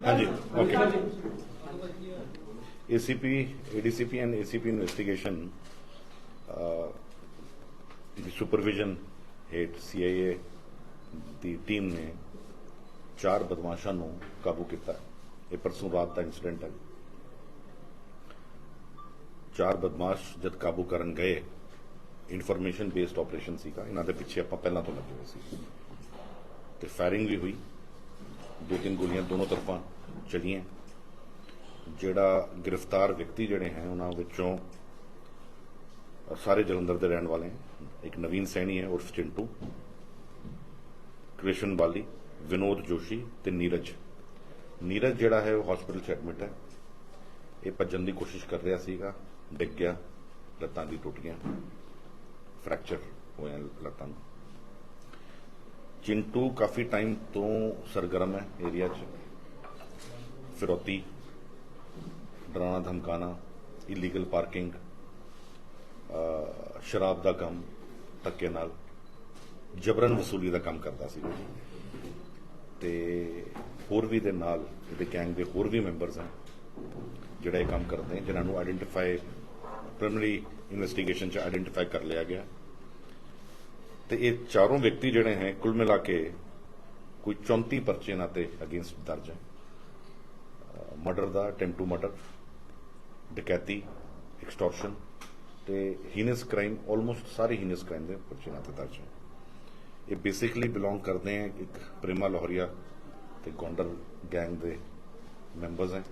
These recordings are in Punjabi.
ਹਾਂਜੀ okay ACP, ADCP and ACP uh, ਦੀ ਸੁਪਰਵਿਜ਼ਨ ਹੇਠ CIA ਦੀ ਟੀਮ ਨੇ ਚਾਰ ਬਦਮਾਸ਼ਾਂ ਨੂੰ ਕਾਬੂ ਕੀਤਾ ਇਹ ਪਰਸੋਂ ਰਾਤ ਦਾ ਇਨਸੀਡੈਂਟ ਹੈ ਚਾਰ ਬਦਮਾਸ਼ ਜਦ ਕਾਬੂ ਕਰਨ ਗਏ ਇਨਫੋਰਮੇਸ਼ਨ ਬੇਸਡ ਆਪਰੇਸ਼ਨ ਸੀਗਾ ਇਹਨਾਂ ਦੇ ਪਿੱਛੇ ਆਪਾਂ ਪਹਿਲਾਂ ਤੋਂ ਲੱਗੇ ਹੋਏ ਸੀ ਤੇ ਫਾਇਰਿੰਗ ਵੀ ਹੋਈ ਦੋ ਤਿੰਨ ਗੋਲੀਆਂ ਦੋਨੋਂ ਤਰਫਾਂ ਚਲੀਆਂ। ਜਿਹੜਾ ਗ੍ਰਿਫਤਾਰ ਵਿਅਕਤੀ ਜਿਹੜੇ ਹੈ, ਉਹਨਾਂ ਵਿੱਚੋਂ ਸਾਰੇ ਜਲੰਧਰ ਦੇ ਰਹਿਣ ਵਾਲੇ ਹੈ ਇੱਕ ਨਵੀਨ ਸੈਣੀ ਹੈ ਉਰਫ ਚਿੰਟੂ, ਕ੍ਰਿਸ਼ਨ ਬਾਲੀ, ਵਿਨੋਦ ਜੋਸ਼ੀ ਤੇ ਨੀਰਜ। ਨੀਰਜ ਜਿਹੜਾ ਹੈ, ਉਹ ਹਸਪੀਟਲ 'ਚ ਐਡਮਿਟ ਹੈ। ਇਹ ਭੱਜਣ ਦੀ ਕੋਸ਼ਿਸ਼ ਕਰ ਰਿਹਾ ਸੀਗਾ। ਡਿੱਗ ਗਿਆ, ਲੱਤਾਂ ਦੀ ਟੁੱਟ ਗਈਆਂ। ਫ੍ਰੈਕਚਰ ਹੋਇਆ ਲੱਤਾਂ ਨੂੰ। ਚਿੰਟੂ ਕਾਫੀ ਟਾਈਮ ਤੋਂ ਸਰਗਰਮ ਹੈ ਏਰੀਆ 'ਚ ਫਿਰੌਤੀ ਡਰਾਣਾ ਧਮਕਾਣਾ ਇਲੀਗਲ ਪਾਰਕਿੰਗ ਸ਼ਰਾਬ ਦਾ ਕੰਮ ਧੱਕੇ ਨਾਲ ਜਬਰਨ ਵਸੂਲੀ ਦਾ ਕੰਮ ਕਰਦਾ ਸੀ ਤੇ ਹੋਰ ਵੀ ਦੇ ਨਾਲ ਇਹਦੇ ਗੈਂਗ ਦੇ ਹੋਰ ਵੀ ਮੈਂਬਰਸ ਹਨ ਜਿਹੜਾ ਇਹ ਕੰਮ ਕਰਦੇ ਹਨ ਜਿਨ੍ਹਾਂ ਨੂੰ ਆਇਡੈਂਟੀਫਾਈ ਪ੍ਰਾਇਮਰੀ ਇਨਵੈਸਟੀਗੇਸ਼ਨ ਚ ਆਇਡੈਂਟੀਫਾਈ ਕਰ ਲਿਆ ਗਿਆ ਤੇ ਇਹ ਚਾਰੋਂ ਵਿਅਕਤੀ ਜਿਹੜੇ ਹੈ, ਕੁੱਲ ਮਿਲਾ ਕੇ ਕੋਈ 34 ਪਰਚੇ ਇਹਨਾਂ ਤੇ ਅਗੇਂਸਟ ਦਰਜ ਹੈ। ਮਰਡਰ ਦਾ ਅਟੈਂਪਟ ਟੂ ਮਰਡਰ ਡਕੈਤੀ ਐਕਸਟੋਰਸ਼ਨ ਤੇ ਹੀਨਸ ਕ੍ਰਾਈਮ ਆਲਮੋਸਟ ਸਾਰੇ ਹੀਨਸ ਕ੍ਰਾਈਮ ਦੇ ਪਰਚੇ ਇਹਨਾਂ ਤੇ ਦਰਜ ਹੈ। ਇਹ ਬੇਸਿਕਲੀ ਬਿਲੋਂਗ ਕਰਦੇ ਹੈ ਇੱਕ ਪ੍ਰੇਮਾ ਲੋਹਰੀਆ ਤੇ ਗੌਂਡਰ ਗੈਂਗ ਦੇ ਮੈਂਬਰਸ ਹੈ।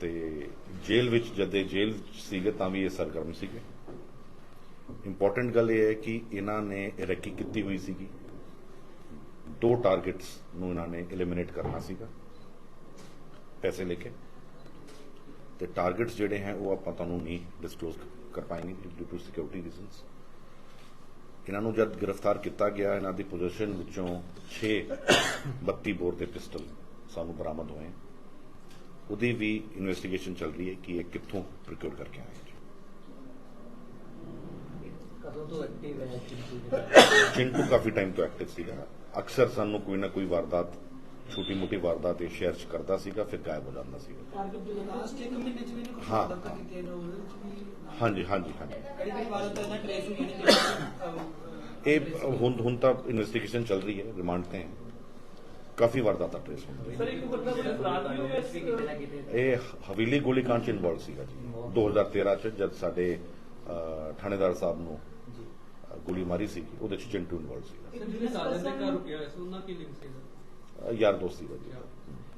ਤੇ ਜੇਲ੍ਹ ਵਿੱਚ ਜਦੇ ਜੇਲ੍ਹ ਸੀਗੇ ਤਾਂ ਵੀ ਇਹ ਸਰਗਰਮ ਸੀਗੇ। ਇੰਪੋਰਟੈਂਟ ਗੱਲ ਇਹ ਹੈ ਕਿ ਇਹਨਾਂ ਨੇ ਰੈਕੀ ਕੀਤੀ ਹੋਈ ਸੀਗੀ। ਦੋ ਟਾਰਗੇਟਸ ਨੂੰ ਇਹਨਾਂ ਨੇ ਐਲੀਮੀਨੇਟ ਕਰਨਾ ਸੀਗਾ, ਪੈਸੇ ਲੈ ਕੇ। ਤੇ ਟਾਰਗੇਟਸ ਜਿਹੜੇ ਹੈ ਉਹ ਆਪਾਂ ਤੁਹਾਨੂੰ ਨਹੀਂ ਡਿਸਕਲੋਜ਼ ਕਰ ਪਾएंगे ਡਿਊ ਟੂ ਸਿਕਿਉਰਿਟੀ ਰੀਜ਼ਨਸ ਇਹਨਾਂ ਨੂੰ ਜਦ ਗ੍ਰਿਫਤਾਰ ਕੀਤਾ ਗਿਆ, ਇਹਨਾਂ ਦੀ ਪੋਜੀਸ਼ਨ ਵਿੱਚੋਂ 6 32 ਬੋਰ ਦੇ ਪਿਸਟਲ ਸਾਨੂੰ ਬਰਾਮਦ ਹੋਏ। ਉਹਦੀ ਵੀ ਇਨਵੈਸਟੀਗੇਸ਼ਨ ਚੱਲ ਰਹੀ ਹੈ ਕਿ ਇਹ ਕਿੱਥੋਂ ਪ੍ਰੋਕਿਉਰ ਕਰਕੇ ਆਏ ਕਦੋਂ ਤੋਂ ਐਕਟਿਵ ਹੈ ਚਿੰਟੂ ਚਿੰਟੂ ਕਾਫੀ ਟਾਈਮ ਤੋਂ ਐਕਟਿਵ ਸੀਗਾ। ਅਕਸਰ ਸਾਨੂੰ ਕੋਈ ਨਾ ਕੋਈ ਵਾਰਦਾਤ ਛੋਟੀ ਮੋਟੀ ਵਾਰਦਾਤ ਇਹ ਸ਼ਹਿਰ 'ਚ ਕਰਦਾ ਸੀਗਾ ਫਿਰ ਗਾਇਬ ਹੋ ਜਾਂਦਾ ਸੀਗਾ। ਟਾਰਗੇਟ ਜੋ ਲਾਸਟ ਇੱਕ ਮਹੀਨੇ ਚ ਵੀ ਨਹੀਂ ਕੁਝ ਹਾਂ। ਵਾਰਦਾਤਾਂ ਕੀਤੀਆਂ ਨੇ ਉਹਦੇ ਵਿੱਚ ਵੀ ਹਾਂਜੀ ਹਾਂਜੀ ਹਾਂਜੀ। ਕਈ ਕਈ ਵਾਰਦਾਤਾਂ ਇਹਨਾਂ ਟ੍ਰੇਸ ਹੋਈਆਂ ਨੇ ਕਿ ਇਹ ਹੁਣ ਹੁਣ ਤਾਂ ਇਨਵੈਸਟੀਗੇਸ਼ਨ ਚੱਲ ਰਹੀ ਹੈ ਰਿਮਾਂਡ ਤੇ ਹੈ। ਕਾਫੀ ਵਾਰਦਾਤਾਂ ਟ੍ਰੇਸ ਹੋ ਸਰ ਇੱਕ ਬੰਦਾ ਕੋਈ ਫਰਾਰ ਵੀ ਹੋਇਆ ਵੀ ਕਿਤੇ ਨਾ ਕਿਤੇ ਇਹ ਹਵੇਲੀ ਗੋਲੀकांड ਚ ਇਨਵੋਲਵ ਸੀਗਾ ਜੀ। 2013 ਚ ਜਦ ਸਾਡੇ ਥਾਣੇਦਾਰ ਸਾਹਿਬ ਨੂੰ ਗੋਲੀ ਮਾਰੀ ਸੀ ਉਹਦੇ ਚ ਚਿੰਟੂ ਇਨਵੋਲਵ ਸੀਗਾ ਸਰ ਜਿਹਨੇ ਸਾਜਨ ਦੇ ਘਰ ਰੁਕਿਆ ਸੀ ਉਹਨਾਂ ਕੀ ਲਿੰਕ ਸੀ ਅਹ, ਯਾਰ ਦੋਸਤ ਜੀ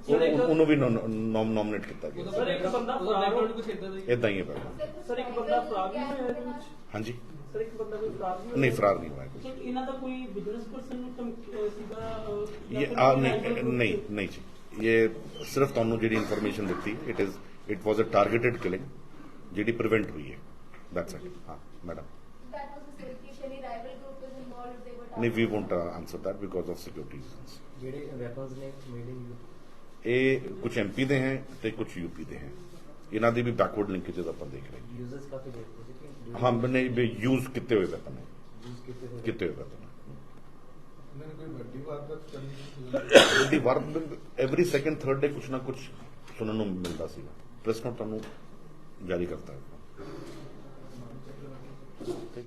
ਉਹ- ਉਹਨੂੰ ਵੀ ਨੋਮੀਨੇਟ ਕੀਤਾ ਗਿਆ। ਸਰ ਇੱਕ ਬੰਦਾ ਫਰਾਰ ਕੁਝ ਇਦਾਂ ਦਾ ਹੀ। ਇਦਾਂ ਹੀ ਹੈ ਪਹਿਲਾਂ ਸਰ ਇੱਕ ਬੰਦਾ ਫਰਾਰ ਵੀ ਹੋਇਆ ਇਹਦੇ ਵਿੱਚ? ਹਾਂਜੀ। ਸਰ ਇੱਕ ਬੰਦਾ ਕੋਈ ਫਰਾਰ ਵੀ ਹੋਇਆ? ਨਹੀਂ ਫਰਾਰ ਨਹੀਂ ਹੋਇਆ ਕੁਝ ਸਰ ਇਹਨਾਂ ਦਾ ਕੋਈ ਬਿਜ਼ਨਸ ਪਰਸਨ ਨੂੰ ਸੀਗਾ ਇਹ ਆ ਨਹੀਂ ਨਹੀਂ ਨਹੀਂ ਜੀ। ਇਹ ਸਿਰਫ ਤੁਹਾਨੂੰ ਜਿਹੜੀ ਇਨਫੋਰਮੇਸ਼ਨ ਦਿੱਤੀ it is it was a targeted killing ਜਿਹੜੀ ਪ੍ਰੀਵੈਂਟ ਹੋਈ ਹੈ। ਦੈਟਸ ਇਟ ਹਾਂ ਮੈਡਮ ਨਹੀਂ we won't answer that because of security reasons ਜਿਹੜੇ ਵੈਪਨਸ ਨੇ ਮੇਡ ਇਨ ਯੂ ਇਹ ਕੁਝ ਐਮਪੀ ਦੇ ਹੈ ਤੇ ਕੁਝ ਯੂਪੀ ਦੇ ਹੈ। ਇਹਨਾਂ ਦੀ ਵੀ ਬੈਕਵਰਡ ਲਿੰਕੇजेस ਆਪਾਂ ਦੇਖ ਰਹੇ ਯੂਜ਼ਰਸ ਕਾਫੀ ਕਿ ਹਾਂ ਹਾਂ ਬਨੇ ਯੂਜ਼ ਕੀਤੇ ਹੋਏ ਵੈਪਨ ਹੈ ਯੂਜ਼ ਕੀਤੇ ਹੋਏ ਕੀਤੇ ਹੋਏ ਵੈਪਨ ਇਹਨਾਂ ਨੇ ਕੋਈ ਵੱਡੀ ਵਾਰਦਾਤ ਚੱਲੀ ਇਹਦੀ ਵਾਰ ਐਵਰੀ ਸੈਕੰਡ ਥਰਡ ਡੇ ਕੁਝ ਨਾ ਕੁਝ ਸੁਣਨ ਨੂੰ ਮਿਲਦਾ ਸੀ। ਪ੍ਰੈਸ ਨੋਟ ਤੁਹਾਨੂੰ ਜਾਰੀ ਕਰਤਾ। ਹੈ